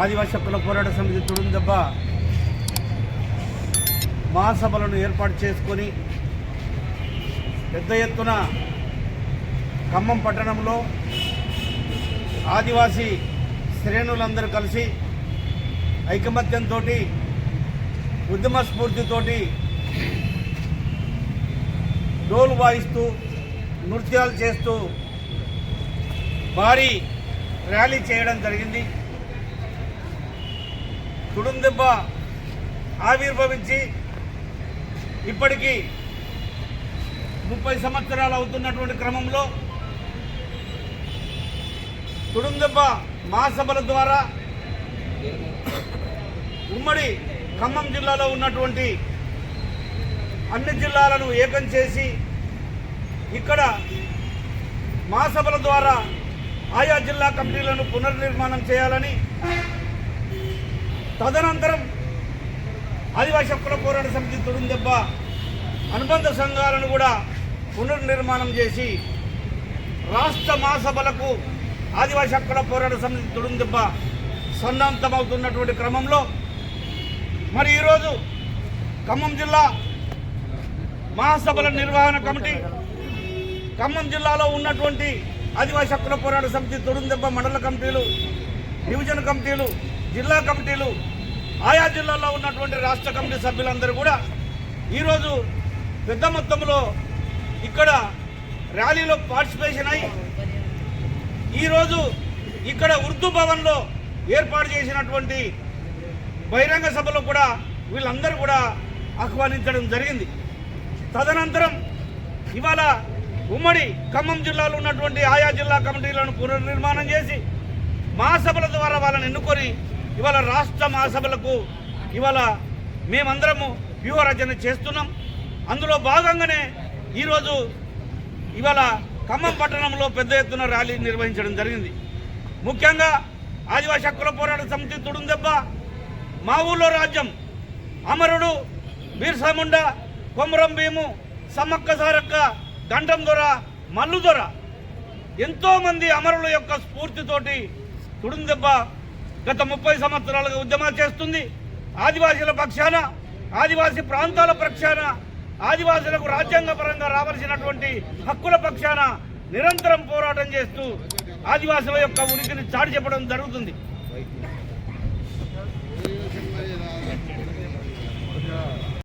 ఆదివాసీ హక్కుల పోరాట సమితి తుడుందెబ్బ మహాసభలను ఏర్పాటు చేసుకొని పెద్ద ఎత్తున ఖమ్మం పట్టణంలో ఆదివాసీ శ్రేణులందరూ కలిసి ఐకమత్యంతో ఉద్యమ స్ఫూర్తితోటి డోలు వాయిస్తూ నృత్యాలు చేస్తూ భారీ ర్యాలీ చేయడం జరిగింది. తుడుందెబ్బ ఆవిర్భవించి ఇప్పటికీ ముప్పై సంవత్సరాలు అవుతున్నటువంటి క్రమంలో తుడుందెబ్బ మహాసభల ద్వారా ఉమ్మడి ఖమ్మం జిల్లాలో ఉన్నటువంటి అన్ని జిల్లాలను ఏకం చేసి ఇక్కడ మహాసభల ద్వారా ఆయా జిల్లా కమిటీలను పునర్నిర్మాణం చేయాలని తదనంతరం ఆదివాసీ హక్కుల పోరాట సమితి తుడుందెబ్బ అనుబంధ సంఘాలను కూడా పునర్నిర్మాణం చేసి రాష్ట్ర మహాసభలకు ఆదివాసీ హక్కుల పోరాట సమితి తుడుందెబ్బ సన్నాంతమవుతున్నటువంటి క్రమంలో మరి ఈరోజు ఖమ్మం జిల్లా మహాసభల నిర్వహణ కమిటీ ఖమ్మం జిల్లాలో ఉన్నటువంటి ఆదివాసీ హక్కుల పోరాట సమితి తొడుందెబ్బ మండల కమిటీలు డివిజన్ కమిటీలు జిల్లా కమిటీలు ఆయా జిల్లాల్లో ఉన్నటువంటి రాష్ట్ర కమిటీ సభ్యులందరూ కూడా ఈరోజు పెద్ద మొత్తంలో ఇక్కడ ర్యాలీలో పార్టిసిపేషన్ అయి ఈరోజు ఇక్కడ ఉర్దూ భవన్లో ఏర్పాటు చేసినటువంటి బహిరంగ సభలో కూడా వీళ్ళందరూ కూడా ఆహ్వానించడం జరిగింది. తదనంతరం ఇవాళ ఉమ్మడి ఖమ్మం జిల్లాలో ఉన్నటువంటి ఆయా జిల్లా కమిటీలను పునర్నిర్మాణం చేసి మహాసభల ద్వారా వాళ్ళని ఎన్నుకొని ఇవాళ రాష్ట్ర మహాసభలకు ఇవాళ మేమందరము వ్యూహరచన చేస్తున్నాం. అందులో భాగంగానే ఈరోజు ఇవాళ ఖమ్మం పట్టణంలో పెద్ద ఎత్తున ర్యాలీ నిర్వహించడం జరిగింది. ముఖ్యంగా ఆదివాసీ హక్కుల పోరాట సమితి తుడుందెబ్బ మా ఊళ్ళో రాజ్యం అమరుడు బీర్సాముండ కొమరం భీము సమ్మక్క సారక్క గంటం దొర మల్లు దొర. ఎంతోమంది అమరుల యొక్క స్ఫూర్తితోటి తుడుందెబ్బ గత ముప్పై సంవత్సరాలుగా ఉద్యమాలు చేస్తుంది. ఆదివాసీల పక్షాన ఆదివాసీ ప్రాంతాల పక్షాన ఆదివాసులకు రాజ్యాంగపరంగా రావాల్సినటువంటి హక్కుల పక్షాన నిరంతరం పోరాటం చేస్తూ ఆదివాసుల యొక్క ఉనికిని చాటి చెప్పడం జరుగుతుంది.